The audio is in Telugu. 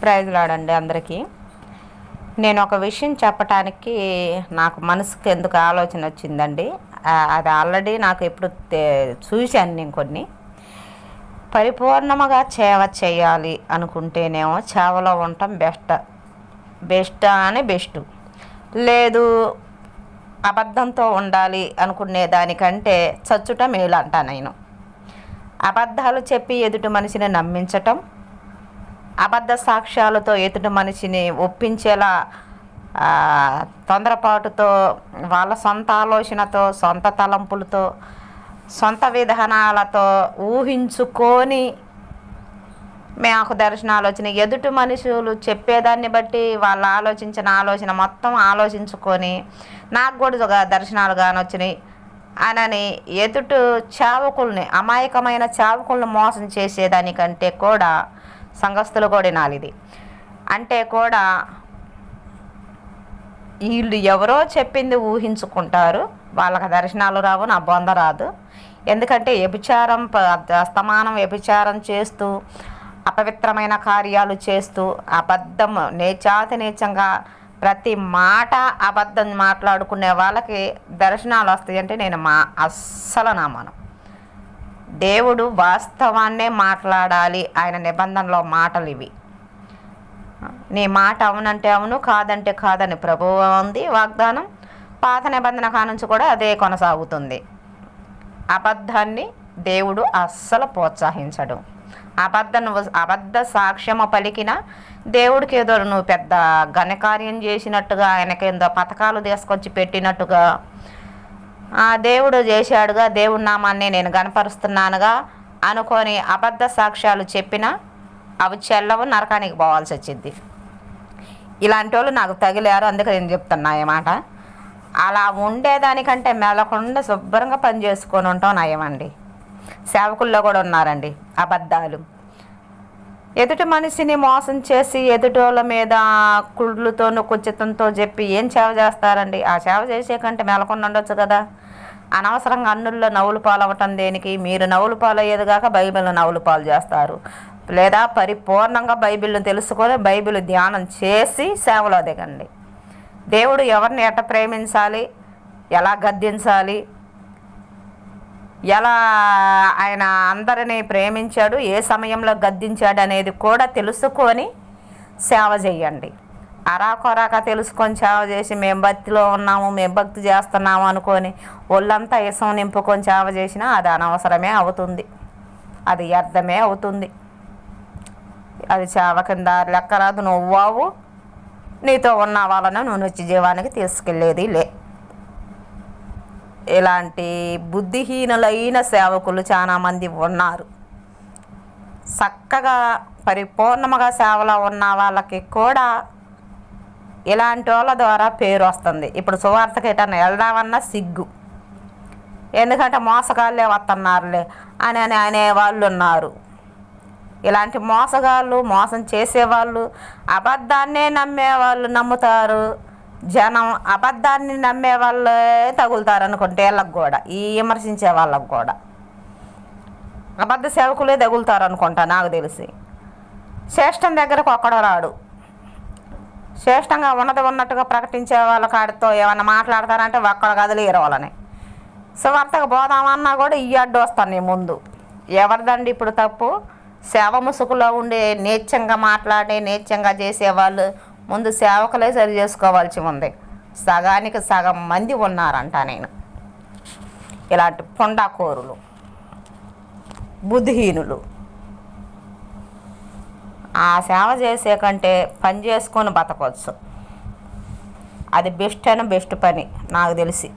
ప్రైజ్లాడండి అందరికీ. నేను ఒక విషయం చెప్పటానికి నాకు మనసుకు ఎందుకు ఆలోచన వచ్చిందండి? అది ఆల్రెడీ నాకు ఎప్పుడు చూశాను నేను కొన్ని. పరిపూర్ణముగా సేవ చేయాలి అనుకుంటేనేమో సేవలో ఉండటం బెస్ట్ బెస్ట్ అని బెస్ట్. లేదు అబద్ధంతో ఉండాలి అనుకునే దానికంటే చచ్చుట మేలు అంటా నేను. అబద్ధాలు చెప్పి ఎదుటి మనిషిని నమ్మించటం అబద్ధ సాక్ష్యాలతో ఎదుటి మనిషిని ఒప్పించేలా తొందరపాటుతో వాళ్ళ సొంత ఆలోచనతో సొంత తలంపులతో సొంత విధానాలతో ఊహించుకొని మాకు దర్శనాలు వచ్చినాయి. ఎదుటి మనుషులు చెప్పేదాన్ని బట్టి వాళ్ళు ఆలోచించిన ఆలోచన మొత్తం ఆలోచించుకొని నాకు కూడా దర్శనాలు కానీ వచ్చినాయి. అనని ఎదుటి చావకుల్ని అమాయకమైన చావకుల్ని మోసం చేసేదానికంటే కూడా సంఘస్థులు కూడా నాలిది. అంటే కూడా వీళ్ళు ఎవరో చెప్పింది ఊహించుకుంటారు. వాళ్ళకి దర్శనాలు రావు నా బొంద రాదు. ఎందుకంటే వ్యభిచారం ప- అస్తమానం వ్యభిచారం చేస్తూ అపవిత్రమైన కార్యాలు చేస్తూ అబద్ధం నేచాతి నీచంగా ప్రతి మాట అబద్ధం మాట్లాడుకునే వాళ్ళకి దర్శనాలు వస్తాయంటే నేను మా అస్సలు నమ్మను. దేవుడు వాస్తవాన్నే మాట్లాడాలి. ఆయన నిబంధనలో మాటలు ఇవి. నీ మాట అవునంటే అవును కాదంటే కాదని ప్రభువు ఉంది వాగ్దానం. పాత నిబంధన కానుంచి కూడా అదే కొనసాగుతుంది. అబద్ధాన్ని దేవుడు అస్సలు ప్రోత్సహించడు. అబద్ధం అబద్ధ సాక్ష్యము పలికిన దేవుడికి ఏదో నువ్వు పెద్ద ఘనకార్యం చేసినట్టుగా ఆయనకేందో పథకాలు తీసుకొచ్చి పెట్టినట్టుగా ఆ దేవుడు చేశాడుగా దేవుడి నామాన్ని నేను గనపరుస్తున్నానుగా అనుకొని అబద్ధ సాక్ష్యాలు చెప్పినా అవి చెల్లవు నరకానికి పోవాల్సి వచ్చింది. ఇలాంటి వాళ్ళు నాకు తగిలారు అందుకే నేను చెప్తున్నా ఈ అలా ఉండేదానికంటే మెలకుండా శుభ్రంగా పని చేసుకొని ఉంటాం నయమండి సేవకుల్లో కూడా ఉన్నారండి అబద్ధాలు. ఎదుటి మనిషిని మోసం చేసి ఎదుటోళ్ళ మీద కుళ్ళుతోనూ కుచితంతో చెప్పి ఏం సేవ చేస్తారండి? ఆ సేవ చేసే కంటే మెలకుండా ఉండొచ్చు కదా. అనవసరంగా అన్నుల్లో నవ్వులు పాలవటం అవ్వటం దేనికి? మీరు నవ్వులు పాలు అయ్యేదిగాక నవ్వులు పాలు చేస్తారు. లేదా పరిపూర్ణంగా బైబిల్ను తెలుసుకొని బైబిల్ ధ్యానం చేసి సేవలో దిగండి. దేవుడు ఎవరిని ఎట్ట ప్రేమించాలి? ఎలా గద్దించాలి? ఎలా ఆయన అందరినీ ప్రేమించాడు ఏ సమయంలో గద్దించాడు అనేది కూడా తెలుసుకొని సేవ చేయండి. అరాకొరాక తెలుసుకొని సేవ చేసి మేము భక్తిలో ఉన్నాము మేము భక్తి చేస్తున్నాము అనుకొని ఒళ్ళంతా ఇసం నింపుకొని సేవ చేసినా అది అనవసరమే అవుతుంది. అది వ్యర్థమే అవుతుంది. అది సేవ కింద లెక్కరాదు నువ్వు నీతో ఉన్న వాళ్ళను నువ్వు నిత్య జీవానికి తీసుకెళ్ళేది లే. ఇలాంటి బుద్ధిహీనులైన సేవకులు చాలామంది ఉన్నారు. చక్కగా పరిపూర్ణముగా సేవలో ఉన్న వాళ్ళకి కూడా ఇలాంటి వాళ్ళ ద్వారా పేరు వస్తుంది. ఇప్పుడు సువార్తకి ఎటన్నా వెళ్దామన్నా సిగ్గు. ఎందుకంటే మోసగాళ్ళే వస్తున్నారులే అని అని అనే వాళ్ళు ఉన్నారు. ఇలాంటి మోసగాళ్ళు మోసం చేసేవాళ్ళు అబద్ధాన్నే నమ్మే వాళ్ళు నమ్ముతారు. జనం అబద్ధాన్ని నమ్మే వాళ్ళే తగులుతారనుకుంటే వాళ్ళకు వీళ్ళకి కూడా ఈ విమర్శించే వాళ్ళకు కూడా. అబద్ధ సేవకులే తగులుతారు అనుకుంటా నాకు తెలిసి. శ్రేష్టం దగ్గరకు ఒక్కడో రాడు. శ్రేష్టంగా ఉన్నది ఉన్నట్టుగా ప్రకటించే వాళ్ళ కాడితో ఏమన్నా మాట్లాడతారంటే ఒక్కడ గదిలేరు వాళ్ళని. సువార్తకు పోదామన్నా కూడా ఈ అడ్డు వస్తాను నేను ముందు. ఎవరిదండి ఇప్పుడు తప్పు? సేవ ముసుగులో ఉండే నేత్యంగా మాట్లాడే నేత్యంగా చేసేవాళ్ళు ముందు సేవకులే సరి చేసుకోవాల్సి ఉంది. సగానికి సగం మంది ఉన్నారంట నేను. ఇలాంటి పొండాకోరులు బుద్ధిహీనులు. ఆ సేవ చేసే కంటే పని చేసుకొని బతకొచ్చు. అది బెస్ట్ అయిన బెస్ట్ పని నాకు తెలిసి.